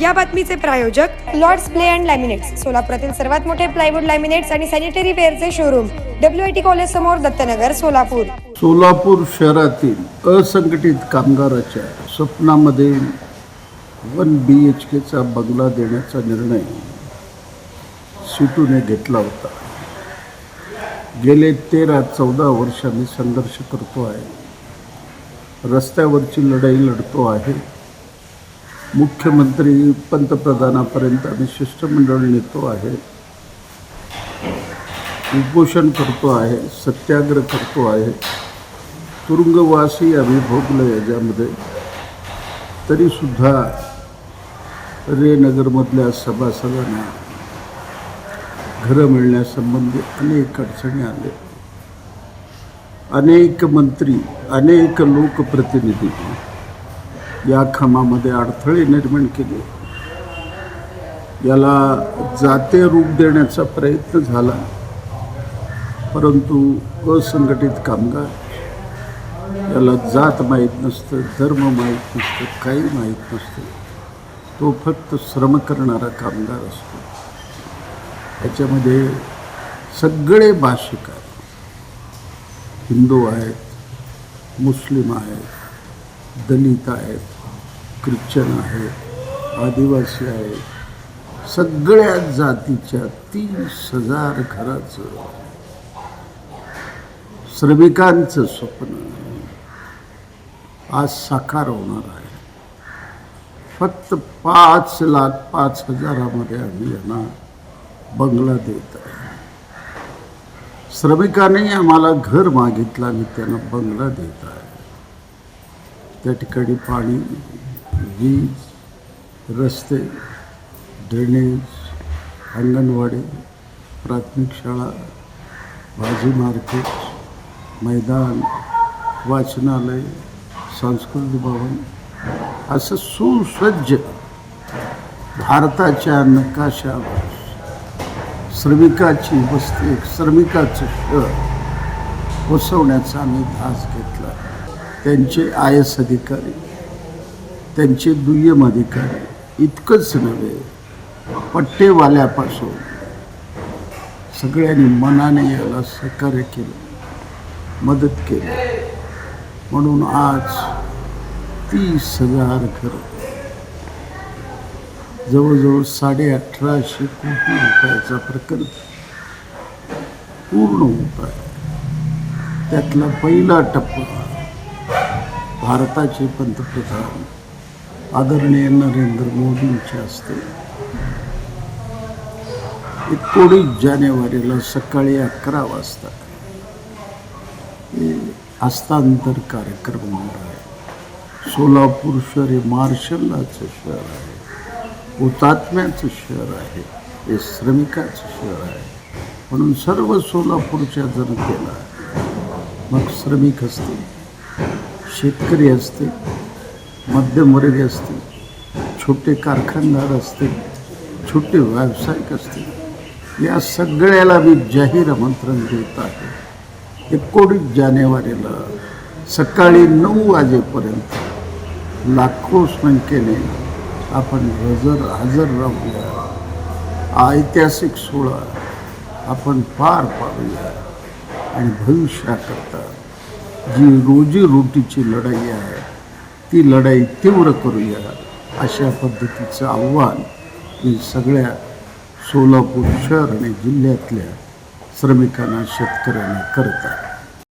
या बातमीचे प्रायोजक लॉर्ड्स प्ले अँड लॅमिनेट्स सोलापुरातील सर्वात मोठे प्लायवूड लॅमिनेट्स आणि sanitary वेअरचे showroom W I T college समोर दत्तनगर सोलापूर. सोलापूर शहरातील असंघटित कामगाराच्या स्वप्नामध्ये वन बी एच केचा बंगला देण्याचा निर्णय सिटूने घेतला होता. गेले तेरा चौदा वर्ष मी संघर्ष करतो आहे. रस्त्यावरची लढाई लढतो आहे. मुख्यमंत्री पंतप्रधानापर्यंत आम्ही शिष्टमंडळ नेतो आहे. उपोषण करतो आहे सत्याग्रह करतो आहे. तुरुंगवासी आम्ही भोगलो याच्यामध्ये. तरीसुद्धा रेनगरमधल्या सभासदांना घरं मिळण्यासंबंधी अनेक अडचणी आल्या. अनेक मंत्री अनेक लोकप्रतिनिधी या कामामध्ये अडथळे निर्माण केले. याला जाते रूप देण्याचा प्रयत्न झाला. परंतु असंघटित कामगार याला जात माहीत नसतं धर्म माहीत नसतं काही माहीत नसतं. तो फक्त श्रम करणारा कामगार असतो. त्याच्यामध्ये सगळे भाषिक आहेत. हिंदू आहेत मुस्लिम आहेत दलित आहेत ख्रिश्चन आहेत आदिवासी आहेत सगळ्या जातीच्या तीस हजार घराचं श्रमिकांचं स्वप्न. आज साकार होणार आहे. फक्त पाच लाख पाच हजारामध्ये आम्ही यांना बंगला देत आहे. श्रमिकाने आम्हाला घर मागितलं आणि त्यांना बंगला देत आहे. त्या ठिकाणी पाणी वीज रस्ते ड्रेनेज अंगणवाडी प्राथमिक शाळा भाजी मार्केट मैदान वाचनालय सांस्कृतिक भवन असं सुसज्ज भारताच्या नकाशावर श्रमिकाची वस्ती श्रमिकाचं शहर वसवण्याचा आम्ही ध्यास घेतला. त्यांचे आय एस अधिकारी त्यांचे दुय्यम अधिकारी इतकंच नव्हे पट्टेवाल्यापासून सगळ्यांनी मनाने याला सहकार्य केलं मदत केली. म्हणून आज तीस हजार घरं जवळजवळ साडे अठराशे कोटी रुपयाचा प्रकल्प पूर्ण होत आहे त्यातला पहिला टप्पा भारताचे पंतप्रधान आदरणीय नरेंद्र मोदींच्या हस्ते एकोणीस जानेवारीला सकाळी अकरा वाजता हे हस्तांतर कार्यक्रम होणार आहे. सोलापूर शहर हे मार्शलाचं शहर आहे. हुतात्म्याचं शहर आहे. हे श्रमिकाचं शहर आहे. म्हणून सर्व सोलापूरच्या जनतेला मग श्रमिक असतील शेतकरी असतील मध्यमवर्गीय असतील छोटे कारखानदार असतील छोटे व्यावसायिक असतील या सगळ्याला मी जाहीर आमंत्रण देत आहे. एकोणीस जानेवारीला सकाळी नऊ वाजेपर्यंत लाखो संख्येने आपण हजर हजर राहूया. ऐतिहासिक सोहळा आपण पार पाडूया आणि भविष्याकरता जी रोजी रोटीची लढाई आहे ती लढाई तीव्र करूया. अशा पद्धतीचं आव्हान मी सगळ्या सोलापूर शहर आणि जिल्ह्यातल्या श्रमिकांना शेतकऱ्यांना करत आहे.